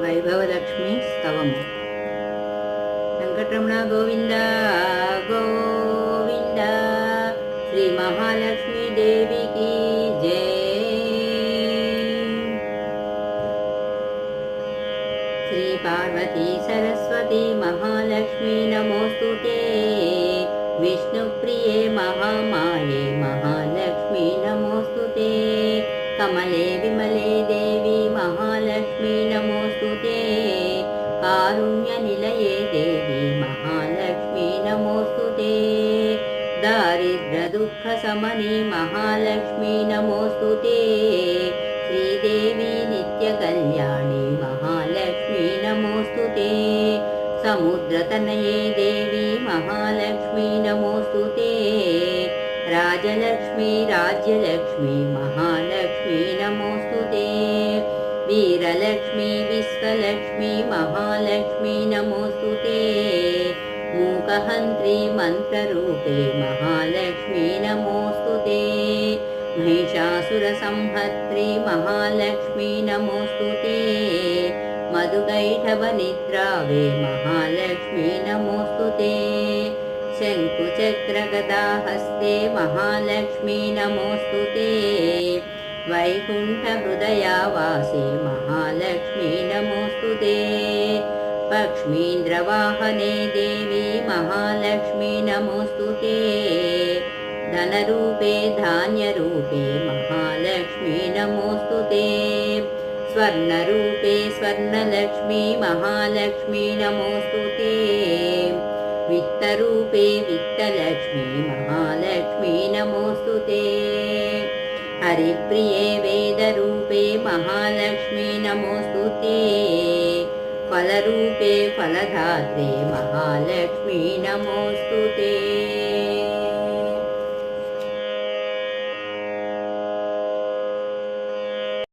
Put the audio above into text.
वैभवलक्ष्मीस्तवमुकटरमण गोविन्द गोविन्द श्रीमहालक्ष्मी देवी की जय। श्रीपार्वती सरस्वती महालक्ष्मी नमोऽस्तु ते। विष्णुप्रिये महामाये महालक्ष्मी नमोऽस्तु ते। कमले विमले कारुण्यनिलये देवी महालक्ष्मी नमोऽस्तु ते। दारिद्र्यदुःखसमनि महालक्ष्मी नमोऽस्तु ते। श्रीदेवी नित्यकल्याणी महालक्ष्मी नमोऽस्तु ते। समुद्रतनये देवी महालक्ष्मी नमोऽस्तु ते। राजलक्ष्मी राज्यलक्ष्मी महालक्ष्मी नमोऽस्तु ते वीरलक्ष्मी विश्वलक्ष्मी महालक्ष्मी नमोऽस्तु ते मूकहन्त्री मन्त्ररूपे महालक्ष्मी नमोऽस्तु ते महिषासुरसंहत्रि महालक्ष्मी नमोऽस्तु ते मधुगैठवनिद्रावे महालक्ष्मी नमोऽस्तु ते शङ्कुचक्रगदाहस्ते महालक्ष्मी नमोऽस्तु ते वैकुण्ठहृदयावासे महालक्ष्मी नमोऽस्तु ते। पक्ष्मीन्द्रवाहने देवी महालक्ष्मी नमोऽस्तु ते। धनरूपे धान्यरूपे महालक्ष्मी नमोऽस्तु ते। स्वर्णरूपे स्वर्णलक्ष्मी महालक्ष्मी नमोऽस्तु ते। वित्तरूपे वित्तलक्ष्मी महालक्ष्मी नमोऽस्तु ते हरिप्रिये वेदरूपे महालक्ष्मी नमोऽस्तु ते। फलरूपे फलधात्रे महालक्ष्मी नमोऽस्तु ते